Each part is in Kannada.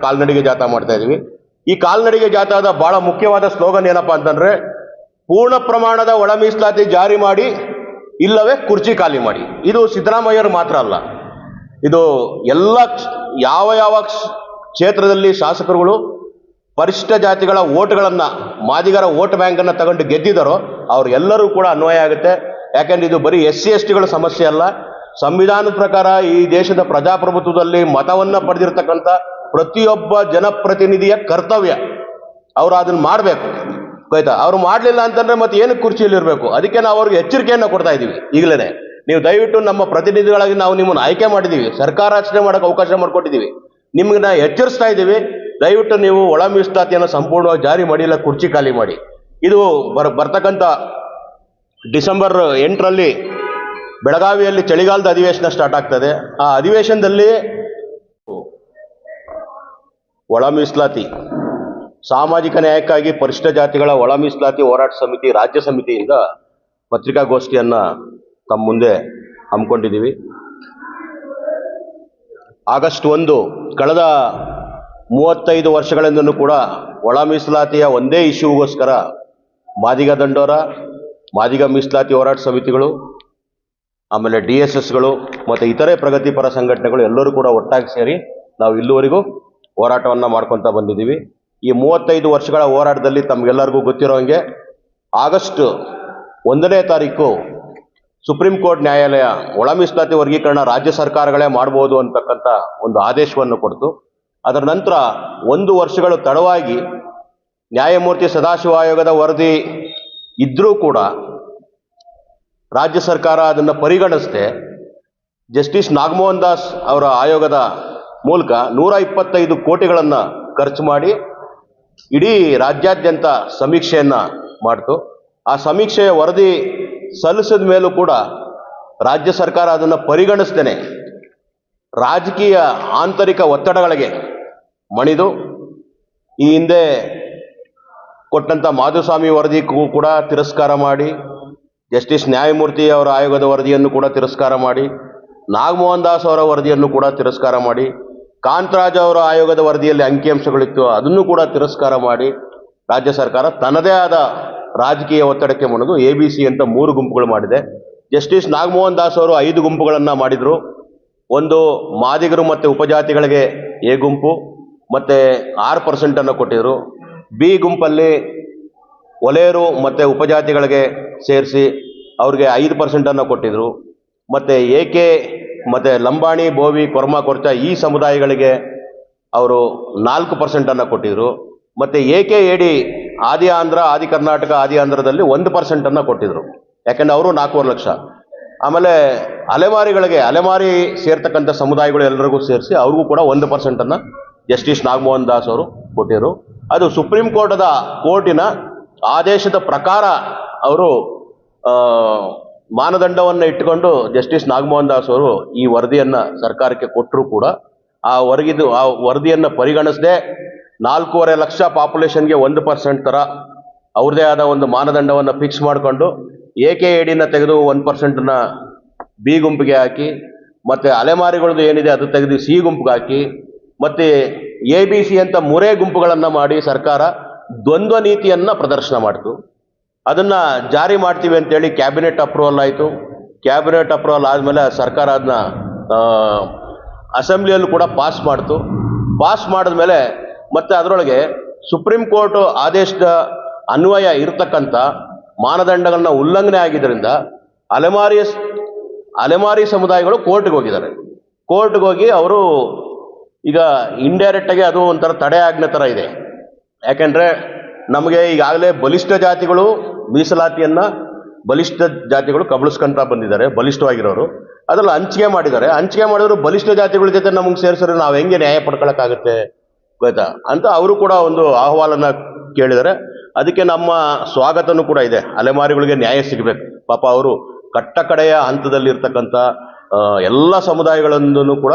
ಕಾಲ್ನಡಿಗೆ ಜಾಥಾ ಮಾಡ್ತಾ ಇದೀವಿ. ಈ ಕಾಲ್ನಡಿಗೆ ಜಾಥಾದ ಬಹಳ ಮುಖ್ಯವಾದ ಸ್ಲೋಗನ್ ಏನಪ್ಪಾ ಅಂತಂದ್ರೆ, ಪೂರ್ಣ ಪ್ರಮಾಣದ ಒಳ ಮೀಸಲಾತಿ ಜಾರಿ ಮಾಡಿ, ಇಲ್ಲವೇ ಕುರ್ಚಿ ಖಾಲಿ ಮಾಡಿ. ಇದು ಸಿದ್ದರಾಮಯ್ಯರು ಮಾತ್ರ ಅಲ್ಲ. ಇದು ಎಲ್ಲ ಯಾವ ಯಾವ ಕ್ಷ- ಕ್ಷೇತ್ರದಲ್ಲಿ ಶಾಸಕರುಗಳು ಪರಿಶಿಷ್ಟ ಜಾತಿಗಳ ಓಟ್ಗಳನ್ನ ಮಾದಿಗರ ಓಟ್ ಬ್ಯಾಂಕ್ ಅನ್ನ ತಗೊಂಡು ಗೆದ್ದಿದ್ದಾರೋ ಅವ್ರೆಲ್ಲರೂ ಕೂಡ ಅನ್ವಯ ಆಗುತ್ತೆ. ಯಾಕಂದ್ರೆ ಇದು ಬರೀ ಎಸ್ ಸಿ ಎಸ್ ಟಿಗಳ ಸಮಸ್ಯೆ ಅಲ್ಲ. ಸಂವಿಧಾನದ ಪ್ರಕಾರ ಈ ದೇಶದ ಪ್ರಜಾಪ್ರಭುತ್ವದಲ್ಲಿ ಮತವನ್ನ ಪಡೆದಿರ್ತಕ್ಕಂಥ ಪ್ರತಿಯೊಬ್ಬ ಜನಪ್ರತಿನಿಧಿಯ ಕರ್ತವ್ಯ. ಅವರು ಅದನ್ನ ಮಾಡಬೇಕು. ಆಯ್ತಾ ಅವ್ರು ಮಾಡಲಿಲ್ಲ ಅಂತಂದ್ರೆ ಮತ್ತೆ ಏನು ಕುರ್ಚಿಯಲ್ಲಿ ಇರಬೇಕು? ಅದಕ್ಕೆ ನಾವು ಅವ್ರಿಗೆ ಎಚ್ಚರಿಕೆಯನ್ನು ಕೊಡ್ತಾ ಇದ್ದೀವಿ. ಈಗಲೇ. ನೀವು ದಯವಿಟ್ಟು ನಮ್ಮ ಪ್ರತಿನಿಧಿಗಳಾಗಿ ನಾವು ನಿಮ್ಮನ್ನು ಆಯ್ಕೆ ಮಾಡಿದ್ದೀವಿ. ಸರ್ಕಾರ ರಚನೆ ಮಾಡೋಕೆ ಅವಕಾಶ ಮಾಡಿಕೊಟ್ಟಿದ್ದೀವಿ. ನಿಮ್ಗೆ ಎಚ್ಚರಿಸ್ತಾ ಇದ್ದೀವಿ. ದಯವಿಟ್ಟು ನೀವು ಒಳ ಸಂಪೂರ್ಣವಾಗಿ ಜಾರಿ ಮಾಡಿ, ಇಲ್ಲ ಕುರ್ಚಿ ಖಾಲಿ ಮಾಡಿ. ಇದು ಬರ್, ಬರ್ತಕ್ಕಂಥ ಡಿಸೆಂಬರ್ ಎಂಟರಲ್ಲಿ ಬೆಳಗಾವಿಯಲ್ಲಿ ಚಳಿಗಾಲದ ಅಧಿವೇಶನ ಸ್ಟಾರ್ಟ್ ಆಗ್ತದೆ. ಆ ಅಧಿವೇಶನದಲ್ಲಿ ಒಳ ಮೀಸಲಾತಿ ಸಾಮಾಜಿಕ ನ್ಯಾಯಕ್ಕಾಗಿ ಪರಿಶಿಷ್ಟ ಜಾತಿಗಳ ಒಳ ಮೀಸಲಾತಿ ಹೋರಾಟ ಸಮಿತಿ, ರಾಜ್ಯ ಸಮಿತಿಯಿಂದ ಪತ್ರಿಕಾಗೋಷ್ಠಿಯನ್ನು ತಮ್ಮ ಮುಂದೆ ಹಮ್ಮಿಕೊಂಡಿದ್ದೀವಿ. ಆಗಸ್ಟ್ ಒಂದು, ಕಳೆದ ಮೂವತ್ತೈದು ವರ್ಷಗಳಿಂದಲೂ ಕೂಡ ಒಳ ಮೀಸಲಾತಿಯ ಒಂದೇ ಇಶ್ಯೂಗೋಸ್ಕರ ಮಾದಿಗ ದಂಡೋರ, ಮಾದಿಗ ಮೀಸಲಾತಿ ಹೋರಾಟ ಸಮಿತಿಗಳು, ಆಮೇಲೆ ಡಿ ಎಸ್ ಎಸ್ಗಳು ಮತ್ತು ಇತರೆ ಪ್ರಗತಿಪರ ಸಂಘಟನೆಗಳು ಎಲ್ಲರೂ ಕೂಡ ಒಟ್ಟಾಗಿ ಸೇರಿ ನಾವು ಇಲ್ಲಿವರೆಗೂ ಹೋರಾಟವನ್ನು ಮಾಡ್ಕೊತ ಬಂದಿದ್ದೀವಿ. ಈ ಮೂವತ್ತೈದು ವರ್ಷಗಳ ಹೋರಾಟದಲ್ಲಿ ತಮಗೆಲ್ಲರಿಗೂ ಗೊತ್ತಿರೋ ಹಾಗೆ ಆಗಸ್ಟ್ ಒಂದನೇ ತಾರೀಕು ಸುಪ್ರೀಂ ಕೋರ್ಟ್ ನ್ಯಾಯಾಲಯ ಒಳ ಮೀಸಲಾತಿ ವರ್ಗೀಕರಣ ರಾಜ್ಯ ಸರ್ಕಾರಗಳೇ ಮಾಡ್ಬೋದು ಅಂತಕ್ಕಂಥ ಒಂದು ಆದೇಶವನ್ನು ಕೊಡ್ತು. ಅದರ ನಂತರ ಒಂದು ವರ್ಷಗಳು ತಡವಾಗಿ ನ್ಯಾಯಮೂರ್ತಿ ಸದಾಶಿವ ಆಯೋಗದ ವರದಿ ಇದ್ರೂ ಕೂಡ ರಾಜ್ಯ ಸರ್ಕಾರ ಅದನ್ನು ಪರಿಗಣಿಸದೆ ಜಸ್ಟಿಸ್ ನಾಗಮೋಹನ್ ದಾಸ್ ಅವರ ಆಯೋಗದ ಮೂಲಕ ನೂರ ಇಪ್ಪತ್ತೈದು ಕೋಟಿಗಳನ್ನು ಖರ್ಚು ಮಾಡಿ ಇಡೀ ರಾಜ್ಯಾದ್ಯಂತ ಸಮೀಕ್ಷೆಯನ್ನು ಮಾಡ್ತು. ಆ ಸಮೀಕ್ಷೆಯ ವರದಿ ಸಲ್ಲಿಸಿದ ಮೇಲೂ ಕೂಡ ರಾಜ್ಯ ಸರ್ಕಾರ ಅದನ್ನು ಪರಿಗಣಿಸ್ತೇನೆ ರಾಜಕೀಯ ಆಂತರಿಕ ಒತ್ತಡಗಳಿಗೆ ಮಣಿದು, ಈ ಹಿಂದೆ ಕೊಟ್ಟಂಥ ಮಾಧುಸ್ವಾಮಿ ವರದಿಗೂ ಕೂಡ ತಿರಸ್ಕಾರ ಮಾಡಿ, ಜಸ್ಟಿಸ್ ನ್ಯಾಯಮೂರ್ತಿ ಅವರ ಆಯೋಗದ ವರದಿಯನ್ನು ಕೂಡ ತಿರಸ್ಕಾರ ಮಾಡಿ, ನಾಗಮೋಹನ್ ದಾಸ್ ಅವರ ವರದಿಯನ್ನು ಕೂಡ ತಿರಸ್ಕಾರ ಮಾಡಿ ಕಾಂತರಾಜ್ ಅವರ ಆಯೋಗದ ವರದಿಯಲ್ಲಿ ಅಂಕಿಅಂಶಗಳಿತ್ತು, ಅದನ್ನು ಕೂಡ ತಿರಸ್ಕಾರ ಮಾಡಿ ರಾಜ್ಯ ಸರ್ಕಾರ ತನ್ನದೇ ಆದ ರಾಜಕೀಯ ಒತ್ತಡಕ್ಕೆ ಮಣಿದು ಎ ಬಿ ಸಿ ಅಂತ ಮೂರು ಗುಂಪುಗಳು ಮಾಡಿದೆ. ಜಸ್ಟಿಸ್ ನಾಗಮೋಹನ್ ದಾಸ್ ಅವರು ಐದು ಗುಂಪುಗಳನ್ನು ಮಾಡಿದರು. ಒಂದು ಮಾದಿಗರು ಮತ್ತು ಉಪಜಾತಿಗಳಿಗೆ ಎ ಗುಂಪು, ಮತ್ತು ಆರು ಪರ್ಸೆಂಟನ್ನು ಕೊಟ್ಟಿದ್ರು. ಬಿ ಗುಂಪಲ್ಲಿ ಒಲೆಯರು ಮತ್ತು ಉಪಜಾತಿಗಳಿಗೆ ಸೇರಿಸಿ ಅವ್ರಿಗೆ ಐದು ಪರ್ಸೆಂಟನ್ನು ಕೊಟ್ಟಿದ್ರು. ಮತ್ತು ಏಕೆ ಮತ್ತು ಲಂಬಾಣಿ, ಬೋವಿ, ಕೊರ್ಮ, ಕೊರ್ಚ ಈ ಸಮುದಾಯಗಳಿಗೆ ಅವರು ನಾಲ್ಕು ಪರ್ಸೆಂಟನ್ನು ಕೊಟ್ಟಿದ್ರು. ಮತ್ತು ಏಕೆ ಎಡಿ ಆದಿ ಆಂಧ್ರ, ಆದಿ ಕರ್ನಾಟಕ, ಆದಿ ಆಂಧ್ರದಲ್ಲಿ ಒಂದು ಪರ್ಸೆಂಟನ್ನು ಕೊಟ್ಟಿದ್ರು. ಯಾಕಂದ್ರೆ ಅವರು ನಾಲ್ಕೂವರೆ ಲಕ್ಷ. ಆಮೇಲೆ ಅಲೆಮಾರಿಗಳಿಗೆ, ಅಲೆಮಾರಿ ಸೇರ್ತಕ್ಕಂಥ ಸಮುದಾಯಗಳು ಎಲ್ಲರಿಗೂ ಸೇರಿಸಿ ಅವ್ರಿಗೂ ಕೂಡ ಒಂದು ಪರ್ಸೆಂಟನ್ನು ಜಸ್ಟಿಸ್ ನಾಗಮೋಹನ್ ದಾಸ್ ಅವರು ಕೊಟ್ಟಿದ್ರು. ಅದು ಸುಪ್ರೀಂ ಕೋರ್ಟದ ಕೋರ್ಟಿನ ಆದೇಶದ ಪ್ರಕಾರ ಅವರು ಮಾನದಂಡವನ್ನು ಇಟ್ಟುಕೊಂಡು ಜಸ್ಟಿಸ್ ನಾಗಮೋಹನ್ ದಾಸ್ ಅವರು ಈ ವರದಿಯನ್ನು ಸರ್ಕಾರಕ್ಕೆ ಕೊಟ್ಟರು ಕೂಡ ಆ ವರಗಿದು, ಆ ವರದಿಯನ್ನು ಪರಿಗಣಿಸದೆ ನಾಲ್ಕೂವರೆ ಲಕ್ಷ ಪಾಪ್ಯುಲೇಷನ್ಗೆ ಒಂದು ಪರ್ಸೆಂಟ್ ಥರ ಅವ್ರದೇ ಆದ ಒಂದು ಮಾನದಂಡವನ್ನು ಫಿಕ್ಸ್ ಮಾಡಿಕೊಂಡು ಎ ಕೆ ಎಡಿನ ತೆಗೆದು ಒನ್ ಪರ್ಸೆಂಟ್ನ ಬಿ ಗುಂಪಿಗೆ ಹಾಕಿ, ಮತ್ತು ಅಲೆಮಾರಿಗಳದ್ದು ಏನಿದೆ ಅದು ತೆಗೆದು ಸಿ ಗುಂಪಿಗೆ ಹಾಕಿ, ಮತ್ತು ಎ ಬಿ ಸಿ ಅಂತ ಮೂರೇ ಗುಂಪುಗಳನ್ನು ಮಾಡಿ ಸರ್ಕಾರ ದ್ವಂದ್ವ ನೀತಿಯನ್ನು ಪ್ರದರ್ಶನ ಮಾಡಿತು. ಅದನ್ನು ಜಾರಿ ಮಾಡ್ತೀವಿ ಅಂತೇಳಿ ಕ್ಯಾಬಿನೆಟ್ ಅಪ್ರೂವಲ್ ಆಯಿತು. ಕ್ಯಾಬಿನೆಟ್ ಅಪ್ರೂವಲ್ ಆದಮೇಲೆ ಸರ್ಕಾರ ಅದನ್ನ ಅಸೆಂಬ್ಲಿಯಲ್ಲೂ ಕೂಡ ಪಾಸ್ ಮಾಡ್ತು. ಪಾಸ್ ಮಾಡಿದ್ಮೇಲೆ ಮತ್ತೆ ಅದರೊಳಗೆ ಸುಪ್ರೀಂ ಕೋರ್ಟ್ ಆದೇಶದ ಅನ್ವಯ ಇರತಕ್ಕಂಥ ಮಾನದಂಡಗಳನ್ನ ಉಲ್ಲಂಘನೆ ಆಗಿದ್ದರಿಂದ ಅಲೆಮಾರಿ ಅಲೆಮಾರಿ ಸಮುದಾಯಗಳು ಕೋರ್ಟ್ಗೆ ಹೋಗಿದ್ದಾರೆ. ಕೋರ್ಟ್ಗೆ ಹೋಗಿ ಅವರು ಈಗ ಇಂಡೈರೆಕ್ಟಾಗಿ ಅದು ಒಂಥರ ತಡೆ ಆಜ್ಞೆ ಥರ ಇದೆ. ಯಾಕೆಂದ್ರೆ ನಮಗೆ ಈಗಾಗಲೇ ಬಲಿಷ್ಠ ಜಾತಿಗಳು ಮೀಸಲಾತಿಯನ್ನ ಬಲಿಷ್ಠ ಜಾತಿಗಳು ಕಬಳಿಸ್ಕೊಂತ ಬಂದಿದ್ದಾರೆ, ಬಲಿಷ್ಠವಾಗಿರೋರು. ಅದ್ರಲ್ಲಿ ಹಂಚಿಕೆ ಮಾಡಿದ್ದಾರೆ. ಹಂಚಿಕೆ ಮಾಡಿದ್ರು ಬಲಿಷ್ಠ ಜಾತಿಗಳ ಜೊತೆ ನಮಗೆ ಸೇರಿಸಿದ್ರೆ ನಾವು ಹೆಂಗೆ ನ್ಯಾಯ ಪಡ್ಕೊಳಕ್ಕಾಗುತ್ತೆ ಗೊತ್ತಾ? ಅಂತ ಅವರು ಕೂಡ ಒಂದು ಅಹವಾಲನ್ನ ಕೇಳಿದ್ದಾರೆ ಅದಕ್ಕೆ ನಮ್ಮ ಸ್ವಾಗತನೂ ಕೂಡ ಇದೆ. ಅಲೆಮಾರಿಗಳಿಗೆ ನ್ಯಾಯ ಸಿಗಬೇಕು. ಪಾಪ ಅವರು ಕಟ್ಟ ಕಡೆಯ ಹಂತದಲ್ಲಿರ್ತಕ್ಕಂಥ ಎಲ್ಲ ಸಮುದಾಯಗಳನ್ನು ಕೂಡ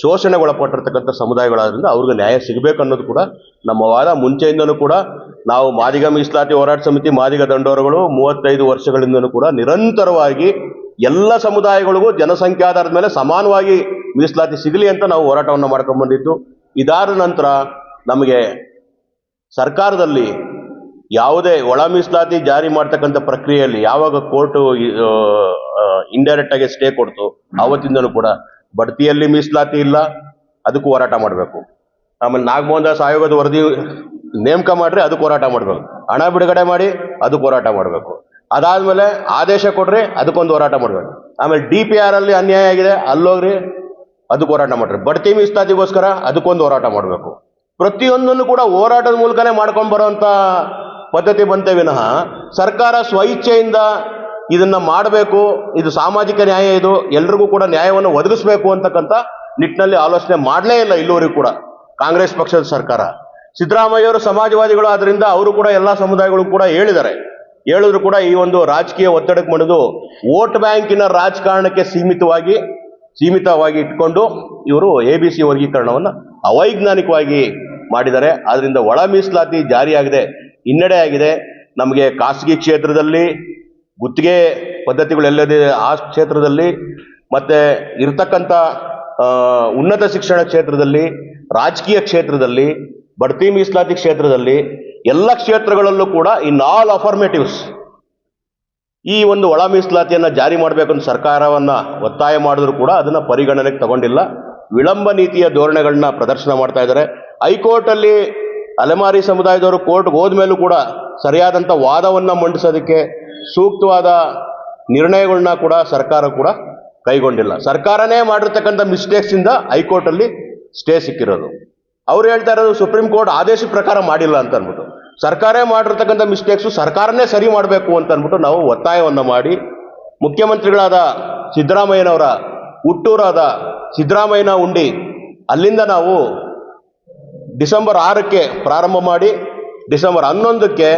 ಶೋಷಣೆಗೊಳಪಟ್ಟಿರ್ತಕ್ಕಂಥ ಸಮುದಾಯಗಳಾದ್ರಿಂದ ಅವ್ರಿಗೆ ನ್ಯಾಯ ಸಿಗಬೇಕು ಅನ್ನೋದು ಕೂಡ ನಮ್ಮ ವಾದ. ಮುಂಚೆಯಿಂದನೂ ಕೂಡ ನಾವು ಮಾದಿಗ ಮೀಸಲಾತಿ ಹೋರಾಟ ಸಮಿತಿ, ಮಾದಿಗ ದಂಡೋರಗಳು ಮೂವತ್ತೈದು ವರ್ಷಗಳಿಂದನೂ ಕೂಡ ನಿರಂತರವಾಗಿ ಎಲ್ಲ ಸಮುದಾಯಗಳಿಗೂ ಜನಸಂಖ್ಯೆ ಆಧಾರದ ಮೇಲೆ ಸಮಾನವಾಗಿ ಮೀಸಲಾತಿ ಸಿಗಲಿ ಅಂತ ನಾವು ಹೋರಾಟವನ್ನು ಮಾಡ್ಕೊಂಡು ಬಂದಿದ್ದು. ಇದಾದ ನಂತರ ನಮಗೆ ಸರ್ಕಾರದಲ್ಲಿ ಯಾವುದೇ ಒಳ ಮೀಸಲಾತಿ ಜಾರಿ ಮಾಡ್ತಕ್ಕಂಥ ಪ್ರಕ್ರಿಯೆಯಲ್ಲಿ ಯಾವಾಗ ಕೋರ್ಟು ಇಂಡೈರೆಕ್ಟ್ ಆಗಿ ಸ್ಟೇ ಕೊಡ್ತು ಆವತ್ತಿಂದಲೂ ಕೂಡ ಬಡ್ತಿಯಲ್ಲಿ ಮೀಸಲಾತಿ ಇಲ್ಲ, ಅದಕ್ಕೂ ಹೋರಾಟ ಮಾಡಬೇಕು. ಆಮೇಲೆ ನಾಗಮೋಹನ್ ದಾಸ್ ಆಯೋಗದ ವರದಿ ನೇಮಕ ಮಾಡ್ರಿ ಅದಕ್ಕೆ ಹೋರಾಟ ಮಾಡಬೇಕು. ಹಣ ಬಿಡುಗಡೆ ಮಾಡಿ ಅದಕ್ಕೆ ಹೋರಾಟ ಮಾಡಬೇಕು. ಅದಾದ್ಮೇಲೆ ಆದೇಶ ಕೊಡ್ರಿ ಅದಕ್ಕೊಂದು ಹೋರಾಟ ಮಾಡಬೇಕು. ಆಮೇಲೆ ಡಿ ಪಿ ಆರ್ ಅಲ್ಲಿ ಅನ್ಯಾಯ ಆಗಿದೆ, ಅಲ್ಲೋಗ್ರಿ, ಅದಕ್ಕೆ ಹೋರಾಟ ಮಾಡ್ರಿ. ಬಡ್ತಿ ಮೀಸಲಾತಿಗೋಸ್ಕರ ಅದಕ್ಕೊಂದು ಹೋರಾಟ ಮಾಡಬೇಕು. ಪ್ರತಿಯೊಂದನ್ನು ಕೂಡ ಹೋರಾಟದ ಮೂಲಕನೇ ಮಾಡ್ಕೊಂಡು ಬರುವಂತ ಪದ್ಧತಿ ಬಂತೆ ವಿನಃ ಸರ್ಕಾರ ಸ್ವಇಚ್ಛೆಯಿಂದ ಇದನ್ನ ಮಾಡಬೇಕು, ಇದು ಸಾಮಾಜಿಕ ನ್ಯಾಯ ಇದು, ಎಲ್ರಿಗೂ ಕೂಡ ನ್ಯಾಯವನ್ನು ಒದಗಿಸಬೇಕು ಅಂತಕ್ಕಂಥ ನಿಟ್ಟಿನಲ್ಲಿ ಆಲೋಚನೆ ಮಾಡಲೇ ಇಲ್ಲ ಇಲ್ಲಿವರೆಗೂ ಕೂಡ ಕಾಂಗ್ರೆಸ್ ಪಕ್ಷದ ಸರ್ಕಾರ. ಸಿದ್ದರಾಮಯ್ಯವರು ಸಮಾಜವಾದಿಗಳು ಆದ್ರಿಂದ ಅವರು ಕೂಡ ಎಲ್ಲ ಸಮುದಾಯಗಳು ಕೂಡ ಹೇಳಿದ್ದಾರೆ. ಹೇಳಿದ್ರು ಕೂಡ ಈ ಒಂದು ರಾಜಕೀಯ ಒತ್ತಡಕ್ಕೆ ಮಣಿದು ವೋಟ್ ಬ್ಯಾಂಕಿನ ರಾಜಕಾರಣಕ್ಕೆ ಸೀಮಿತವಾಗಿ ಸೀಮಿತವಾಗಿ ಇಟ್ಕೊಂಡು ಇವರು ಎ ಬಿ ಸಿ ವರ್ಗೀಕರಣವನ್ನು ಅವೈಜ್ಞಾನಿಕವಾಗಿ ಮಾಡಿದ್ದಾರೆ. ಆದ್ರಿಂದ ಒಳ ಮೀಸಲಾತಿ ಜಾರಿಯಾಗಿದೆ, ಹಿನ್ನಡೆ ಆಗಿದೆ. ನಮಗೆ ಖಾಸಗಿ ಕ್ಷೇತ್ರದಲ್ಲಿ ಗುತ್ತಿಗೆ ಪದ್ಧತಿಗಳು ಎಲ್ಲದಿದೆ ಆ ಕ್ಷೇತ್ರದಲ್ಲಿ ಮತ್ತೆ ಇರತಕ್ಕಂಥ ಉನ್ನತ ಶಿಕ್ಷಣ ಕ್ಷೇತ್ರದಲ್ಲಿ, ರಾಜಕೀಯ ಕ್ಷೇತ್ರದಲ್ಲಿ, ಬಡ್ತಿ ಮೀಸಲಾತಿ ಕ್ಷೇತ್ರದಲ್ಲಿ ಎಲ್ಲ ಕ್ಷೇತ್ರಗಳಲ್ಲೂ ಕೂಡ ಇನ್ ಆಲ್ ಅಫರ್ಮೇಟಿವ್ಸ್ ಈ ಒಂದು ಒಳ ಮೀಸಲಾತಿಯನ್ನು ಜಾರಿ ಅಂತ ಸರ್ಕಾರವನ್ನ ಒತ್ತಾಯ ಮಾಡಿದ್ರು ಕೂಡ ಅದನ್ನು ಪರಿಗಣನೆಗೆ ತಗೊಂಡಿಲ್ಲ. ವಿಳಂಬ ನೀತಿಯ ಧೋರಣೆಗಳನ್ನ ಪ್ರದರ್ಶನ ಮಾಡ್ತಾ ಇದ್ದಾರೆ. ಹೈಕೋರ್ಟ್ ಅಲ್ಲಿ ಅಲೆಮಾರಿ ಸಮುದಾಯದವರು ಕೋರ್ಟ್ಗೆ ಹೋದ್ಮೇಲೂ ಕೂಡ ಸರಿಯಾದಂಥ ವಾದವನ್ನ ಮಂಡಿಸೋದಕ್ಕೆ ಸೂಕ್ತವಾದ ನಿರ್ಣಯಗಳನ್ನ ಕೂಡ ಸರ್ಕಾರ ಕೂಡ ಕೈಗೊಂಡಿಲ್ಲ. ಸರ್ಕಾರನೇ ಮಾಡಿರ್ತಕ್ಕಂಥ ಮಿಸ್ಟೇಕ್ಸ್ ಇಂದ ಹೈಕೋರ್ಟ್ ಅಲ್ಲಿ ಸ್ಟೇ ಸಿಕ್ಕಿರೋದು. ಅವ್ರು ಹೇಳ್ತಾ ಇರೋದು ಸುಪ್ರೀಂ ಕೋರ್ಟ್ ಆದೇಶ ಪ್ರಕಾರ ಮಾಡಿಲ್ಲ ಅಂತ ಅನ್ಬಿಟ್ಟು ಸರ್ಕಾರ ಮಾಡಿರ್ತಕ್ಕಂಥ ಮಿಸ್ಟೇಕ್ಸು ಸರ್ಕಾರನೇ ಸರಿ ಮಾಡಬೇಕು ಅಂತ ಅನ್ಬಿಟ್ಟು ನಾವು ಒತ್ತಾಯವನ್ನ ಮಾಡಿ, ಮುಖ್ಯಮಂತ್ರಿಗಳಾದ ಸಿದ್ದರಾಮಯ್ಯನವರ, ಹುಟ್ಟೂರಾದ ಸಿದ್ದರಾಮಯ್ಯನ ಉಂಡಿ, ಅಲ್ಲಿಂದ ನಾವು ಡಿಸೆಂಬರ್ ಆರಕ್ಕೆ ಪ್ರಾರಂಭ ಮಾಡಿ, ಡಿಸೆಂಬರ್ ಹನ್ನೊಂದಕ್ಕೆ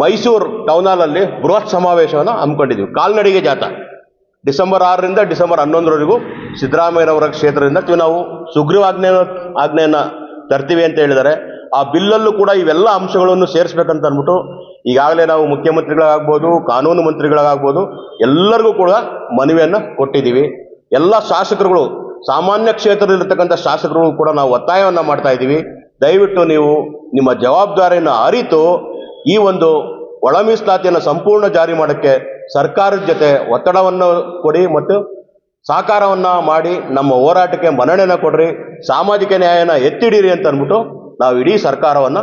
ಮೈಸೂರು ಟೌನ್ ಹಾಲಲ್ಲಿ ಬೃಹತ್ ಸಮಾವೇಶವನ್ನು ಹಮ್ಮಿಕೊಂಡಿದ್ವಿ ಕಾಲ್ನಡಿಗೆ ಜಾಥಾ. ಡಿಸೆಂಬರ್ ಆರರಿಂದ ಡಿಸೆಂಬರ್ ಹನ್ನೊಂದರವರೆಗೂ ಸಿದ್ದರಾಮಯ್ಯನವರ ಕ್ಷೇತ್ರದಿಂದ ನಾವು ಸುಗ್ರೀವಾಜ್ಞೆ ಆಜ್ಞೆಯನ್ನು ತರ್ತೀವಿ ಅಂತ ಹೇಳಿದ್ದಾರೆ. ಆ ಬಿಲ್ಲಲ್ಲೂ ಕೂಡ ಇವೆಲ್ಲ ಅಂಶಗಳನ್ನು ಸೇರಿಸ್ಬೇಕಂತ ಅಂದ್ಬಿಟ್ಟು ಈಗಾಗಲೇ ನಾವು ಮುಖ್ಯಮಂತ್ರಿಗಳಾಗ್ಬೋದು, ಕಾನೂನು ಮಂತ್ರಿಗಳಾಗ್ಬೋದು, ಎಲ್ಲರಿಗೂ ಕೂಡ ಮನವಿಯನ್ನು ಕೊಟ್ಟಿದ್ದೀವಿ. ಎಲ್ಲ ಶಾಸಕರುಗಳು, ಸಾಮಾನ್ಯ ಕ್ಷೇತ್ರದಲ್ಲಿರ್ತಕ್ಕಂಥ ಶಾಸಕರುಗಳು ಕೂಡ ನಾವು ಒತ್ತಾಯವನ್ನು ಮಾಡ್ತಾ ಇದ್ದೀವಿ. ದಯವಿಟ್ಟು ನೀವು ನಿಮ್ಮ ಜವಾಬ್ದಾರಿಯನ್ನು ಅರಿತು ಈ ಒಂದು ಒಳ ಮೀಸಲಾತಿಯನ್ನು ಸಂಪೂರ್ಣ ಜಾರಿ ಮಾಡೋಕ್ಕೆ ಸರ್ಕಾರದ ಜೊತೆ ಒತ್ತಡವನ್ನು ಕೊಡಿ ಮತ್ತು ಸಹಕಾರವನ್ನು ಮಾಡಿ ನಮ್ಮ ಹೋರಾಟಕ್ಕೆ ಮನ್ನಣೆನ ಕೊಡ್ರಿ, ಸಾಮಾಜಿಕ ನ್ಯಾಯನ ಎತ್ತಿಡೀರಿ ಅಂತ ಅಂದ್ಬಿಟ್ಟು ನಾವು ಇಡೀ ಸರ್ಕಾರವನ್ನ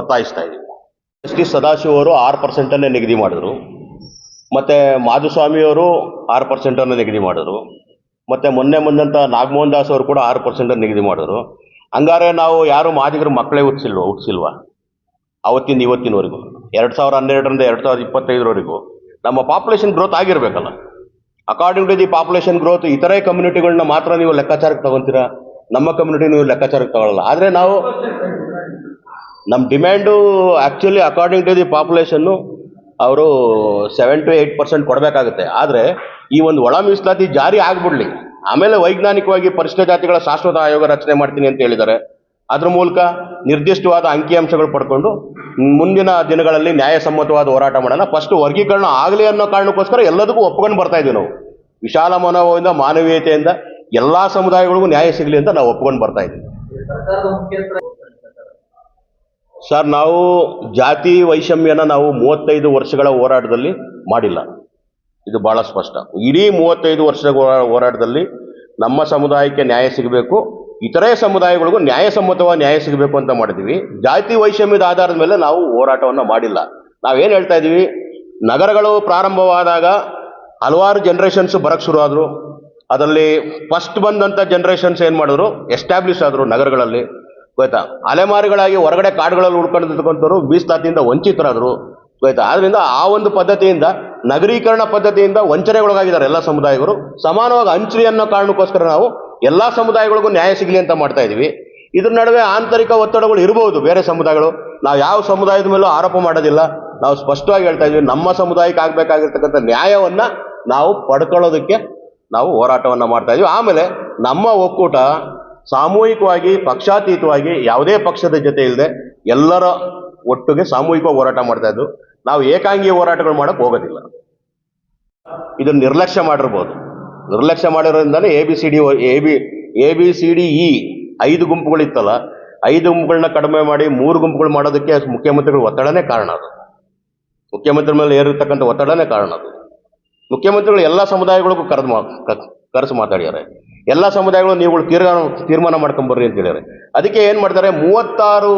ಒತ್ತಾಯಿಸ್ತಾ ಇದ್ದೀವಿ ಎಸ್ ಟಿ ಸದಾಶಿವ ಅವರು ಆರು ಪರ್ಸೆಂಟನ್ನೇ ನಿಗದಿ ಮಾಡಿದ್ರು, ಮತ್ತೆ ಮಾಧುಸ್ವಾಮಿಯವರು ಆರು ಪರ್ಸೆಂಟನ್ನು ನಿಗದಿ ಮಾಡಿದ್ರು, ಮತ್ತೆ ಮೊನ್ನೆ ಬಂದಂಥ ನಾಗಮೋಹನ್ ದಾಸ್ ಅವರು ಕೂಡ ಆರು ಪರ್ಸೆಂಟನ್ನು ನಿಗದಿ ಮಾಡಿದ್ರು. ಹಂಗಾರೆ ನಾವು ಯಾರು ಮಾದಿಗರು ಮಕ್ಕಳೇ ಹುಟ್ಟಿಸಿಲ್ವ ಹುಟ್ಟಿಸಿಲ್ವಾ ಅವತ್ತಿಂದ ಇವತ್ತಿನವರೆಗೂ, ಎರಡು ಸಾವಿರ ಹನ್ನೆರಡರಿಂದ ಎರಡು ಸಾವಿರದ ಇಪ್ಪತ್ತೈದರವರೆಗೂ ನಮ್ಮ population growth ಆಗಿರಬೇಕಲ್ಲ. According to the population growth ಇತರೆ ಕಮ್ಯುನಿಟಿಗಳನ್ನ ಮಾತ್ರ ನೀವು ಲೆಕ್ಕಾಚಾರಕ್ಕೆ ತಗೊಂತೀರಾ? ನಮ್ಮ ಕಮ್ಯುನಿಟಿ ನೀವು ಲೆಕ್ಕಾಚಾರಕ್ಕೆ ತಗೊಳ್ಳಲ್ಲ ಆದರೆ ನಾವು ನಮ್ಮ demand actually according to the population ಅವರು ಸೆವೆನ್ ಟು ಏಯ್ಟ್ ಪರ್ಸೆಂಟ್ ಕೊಡಬೇಕಾಗುತ್ತೆ. ಆದರೆ ಈ ಒಂದು ಒಳ ಮೀಸಲಾತಿ ಜಾರಿ ಆಗ್ಬಿಡ್ಲಿ. ಆಮೇಲೆ ವೈಜ್ಞಾನಿಕವಾಗಿ ಪರಿಶಿಷ್ಟ ಜಾತಿಗಳ ಶಾಶ್ವತ ಆಯೋಗ ರಚನೆ ಮಾಡ್ತೀನಿ ಅಂತ ಹೇಳಿದ್ದಾರೆ. ಅದ್ರ ಮೂಲಕ ನಿರ್ದಿಷ್ಟವಾದ ಅಂಕಿಅಂಶಗಳು ಪಡ್ಕೊಂಡು ಮುಂದಿನ ದಿನಗಳಲ್ಲಿ ನ್ಯಾಯಸಮ್ಮತವಾದ ಹೋರಾಟ ಮಾಡೋಣ. ಫಸ್ಟ್ ವರ್ಗೀಕರಣ ಆಗಲಿ ಅನ್ನೋ ಕಾರಣಕ್ಕೋಸ್ಕರ ಎಲ್ಲದಕ್ಕೂ ಒಪ್ಕೊಂಡು ಬರ್ತಾ ಇದ್ದೀವಿ ನಾವು. ವಿಶಾಲ ಮನೋಭಾವದಿಂದ, ಮಾನವೀಯತೆಯಿಂದ ಎಲ್ಲಾ ಸಮುದಾಯಗಳಿಗೂ ನ್ಯಾಯ ಸಿಗಲಿ ಅಂತ ನಾವು ಒಪ್ಕೊಂಡು ಬರ್ತಾ ಇದ್ದೀವಿ. ಸರ್, ನಾವು ಜಾತಿ ವೈಷಮ್ಯನ ನಾವು ಮೂವತ್ತೈದು ವರ್ಷಗಳ ಹೋರಾಟದಲ್ಲಿ ಮಾಡಿಲ್ಲ. ಇದು ಬಹಳ ಸ್ಪಷ್ಟ. ಇಡೀ ಮೂವತ್ತೈದು ವರ್ಷದ ಹೋರಾಟದಲ್ಲಿ ನಮ್ಮ ಸಮುದಾಯಕ್ಕೆ ನ್ಯಾಯ ಸಿಗಬೇಕು. ಇತರೆ ಸಮುದಾಯಗಳಿಗೂ ನ್ಯಾಯಸಮ್ಮತವಾಗಿ ನ್ಯಾಯ ಸಿಗಬೇಕು ಅಂತ ಮಾಡಿದ್ವಿ. ಜಾತಿ ವೈಷಮ್ಯದ ಆಧಾರದ ಮೇಲೆ ನಾವು ಹೋರಾಟವನ್ನು ಮಾಡಿಲ್ಲ. ನಾವೇನು ಹೇಳ್ತಾ ಇದ್ದೀವಿ ನಗರಗಳು ಪ್ರಾರಂಭವಾದಾಗ ಹಲವಾರು ಜನ್ರೇಷನ್ಸ್ ಬರಕ್ಕೆ ಶುರು ಆದರು ಅದರಲ್ಲಿ ಫಸ್ಟ್ ಬಂದಂಥ ಜನ್ರೇಷನ್ಸ್ ಏನು ಮಾಡಿದ್ರು? ಎಸ್ಟಾಬ್ಲಿಷ್ ಆದರು ನಗರಗಳಲ್ಲಿ. ಗೊತ್ತಾ? ಅಲೆಮಾರಿಗಳಾಗಿ ಹೊರಗಡೆ ಕಾಡುಗಳಲ್ಲಿ ಉಳ್ಕೊಂಡು ಬೀಸ್ತಾತಿಯಿಂದ ವಂಚಿತರಾದರು. ಗೊತ್ತಾ? ಆದ್ದರಿಂದ ಆ ಒಂದು ಪದ್ಧತಿಯಿಂದ, ನಗರೀಕರಣ ಪದ್ಧತಿಯಿಂದ ವಂಚನೆಗೊಳಗಾಗಿದ್ದಾರೆ ಎಲ್ಲ ಸಮುದಾಯಗಳು. ಸಮಾನವಾಗಿ ಹಂಚ್ರಿ ಅನ್ನೋ ಕಾರಣಕ್ಕೋಸ್ಕರ ನಾವು ಎಲ್ಲ ಸಮುದಾಯಗಳಿಗೂ ನ್ಯಾಯ ಸಿಗಲಿ ಅಂತ ಮಾಡ್ತಾ ಇದೀವಿ. ಇದ್ರ ನಡುವೆ ಆಂತರಿಕ ಒತ್ತಡಗಳು ಇರಬಹುದು ಬೇರೆ ಸಮುದಾಯಗಳು. ನಾವು ಯಾವ ಸಮುದಾಯದ ಮೇಲೂ ಆರೋಪ ಮಾಡೋದಿಲ್ಲ. ನಾವು ಸ್ಪಷ್ಟವಾಗಿ ಹೇಳ್ತಾ ಇದೀವಿ, ನಮ್ಮ ಸಮುದಾಯಕ್ಕೆ ಆಗಬೇಕಾಗಿರ್ತಕ್ಕಂಥ ನ್ಯಾಯವನ್ನ ನಾವು ಪಡ್ಕೊಳ್ಳೋದಕ್ಕೆ ನಾವು ಹೋರಾಟವನ್ನ ಮಾಡ್ತಾ ಇದೀವಿ. ಆಮೇಲೆ ನಮ್ಮ ಒಕ್ಕೂಟ ಸಾಮೂಹಿಕವಾಗಿ, ಪಕ್ಷಾತೀತವಾಗಿ ಯಾವುದೇ ಪಕ್ಷದ ಜೊತೆ ಇಲ್ಲದೆ ಎಲ್ಲರ ಒಟ್ಟಿಗೆ ಸಾಮೂಹಿಕವಾಗಿ ಹೋರಾಟ ಮಾಡ್ತಾ ಇದ್ದು ನಾವು ಏಕಾಂಗಿ ಹೋರಾಟಗಳು ಮಾಡಕ್ ಹೋಗೋದಿಲ್ಲ. ಇದನ್ನು ನಿರ್ಲಕ್ಷ್ಯ ಮಾಡಿರ್ಬೋದು. ನಿರ್ಲಕ್ಷ್ಯ ಮಾಡಿರೋದ್ರಿಂದಲೇ A B C D A B A B C D E ಐದು ಗುಂಪುಗಳಿತ್ತಲ್ಲ, ಐದು ಗುಂಪುಗಳನ್ನ ಕಡಿಮೆ ಮಾಡಿ ಮೂರು ಗುಂಪುಗಳು ಮಾಡೋದಕ್ಕೆ ಮುಖ್ಯಮಂತ್ರಿಗಳ ಒತ್ತಡನೇ ಕಾರಣ ಅದು. ಮುಖ್ಯಮಂತ್ರಿ ಮೇಲೆ ಏರಿರ್ತಕ್ಕಂಥ ಒತ್ತಡನೇ ಕಾರಣ ಅದು. ಮುಖ್ಯಮಂತ್ರಿಗಳು ಎಲ್ಲ ಸಮುದಾಯಗಳಿಗೂ ಕರೆದು ಮಾ ಕರೆಸಿ ಮಾತಾಡ್ಯಾರೆ ಎಲ್ಲ ಸಮುದಾಯಗಳು ನೀವು ತೀರ್ಮಾನ ತೀರ್ಮಾನ ಮಾಡ್ಕೊಂಬರ್ರಿ ಅಂತ ಹೇಳ್ಯಾರೆ ಅದಕ್ಕೆ ಏನು ಮಾಡ್ತಾರೆ? ಮೂವತ್ತಾರು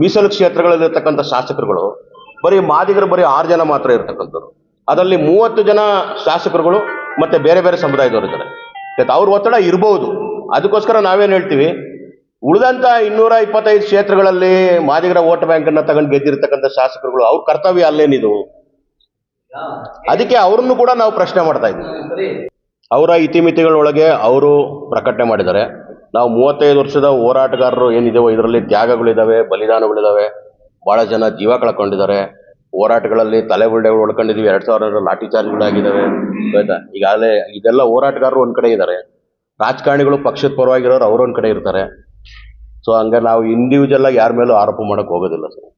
ಮೀಸಲು ಕ್ಷೇತ್ರಗಳಲ್ಲಿರ್ತಕ್ಕಂಥ ಶಾಸಕರುಗಳು, ಬರೀ ಮಾದಿಗರು ಬರೀ ಆರು ಜನ ಮಾತ್ರ ಇರ್ತಕ್ಕಂಥವ್ರು. ಅದರಲ್ಲಿ ಮೂವತ್ತು ಜನ ಶಾಸಕರುಗಳು ಮತ್ತೆ ಬೇರೆ ಬೇರೆ ಸಮುದಾಯದವರು ಇದ್ದಾರೆ? ಅವ್ರ ಒತ್ತಡ ಇರಬಹುದು ಅದಕ್ಕೋಸ್ಕರ ನಾವೇನು ಹೇಳ್ತೀವಿ? ಉಳಿದಂತ ಇನ್ನೂರ ಇಪ್ಪತ್ತೈದು ಕ್ಷೇತ್ರಗಳಲ್ಲಿ ಮಾದಿಗರ ವೋಟ್ ಅನ್ನ ತಗೊಂಡು ಗೆದ್ದಿರ್ತಕ್ಕಂಥ ಶಾಸಕರುಗಳು ಅವ್ರ ಕರ್ತವ್ಯ ಅಲ್ಲೇನಿದು? ಅದಕ್ಕೆ ಅವ್ರನ್ನು ಕೂಡ ನಾವು ಪ್ರಶ್ನೆ ಮಾಡ್ತಾ ಇದ್ದೀವಿ. ಅವರ ಇತಿಮಿತಿಗಳೊಳಗೆ ಅವರು ಪ್ರಕಟಣೆ ಮಾಡಿದ್ದಾರೆ. ನಾವು ಮೂವತ್ತೈದು ವರ್ಷದ ಹೋರಾಟಗಾರರು ಏನಿದೆಯೋ ಇದರಲ್ಲಿ ತ್ಯಾಗಗಳಿದಾವೆ, ಬಲಿದಾನಗಳಿದಾವೆ, ಬಹಳ ಜನ ಜೀವ ಕಳ್ಕೊಂಡಿದ್ದಾರೆ. ಹೋರಾಟಗಳಲ್ಲಿ ತಲೆ ತಲೆಬುರುಡೆಗಳು ಹೊಡ್ಕೊಂಡಿದೀವಿ. ಎರಡ್ ಸಾವಿರ ಲಾಠಿ ಚಾರ್ಜ್ಗಳಾಗಿದ್ದಾವೆ ಆಯ್ತಾ? ಈಗಾಗಲೇ ಇದೆಲ್ಲ ಹೋರಾಟಗಾರರು ಒಂದ್ ಕಡೆ ಇದ್ದಾರೆ. ರಾಜಕಾರಣಿಗಳು ಪಕ್ಷದ ಪರವಾಗಿರೋರು ಅವ್ರು ಒಂದ್ ಕಡೆ ಇರ್ತಾರೆ. ಸೊ ಹಂಗ ನಾವು ಇಂಡಿವಿಜುವಲ್ ಆಗಿ ಯಾರ ಮೇಲೂ ಆರೋಪ ಮಾಡಕ್ ಹೋಗೋದಿಲ್ಲ ಸರ್.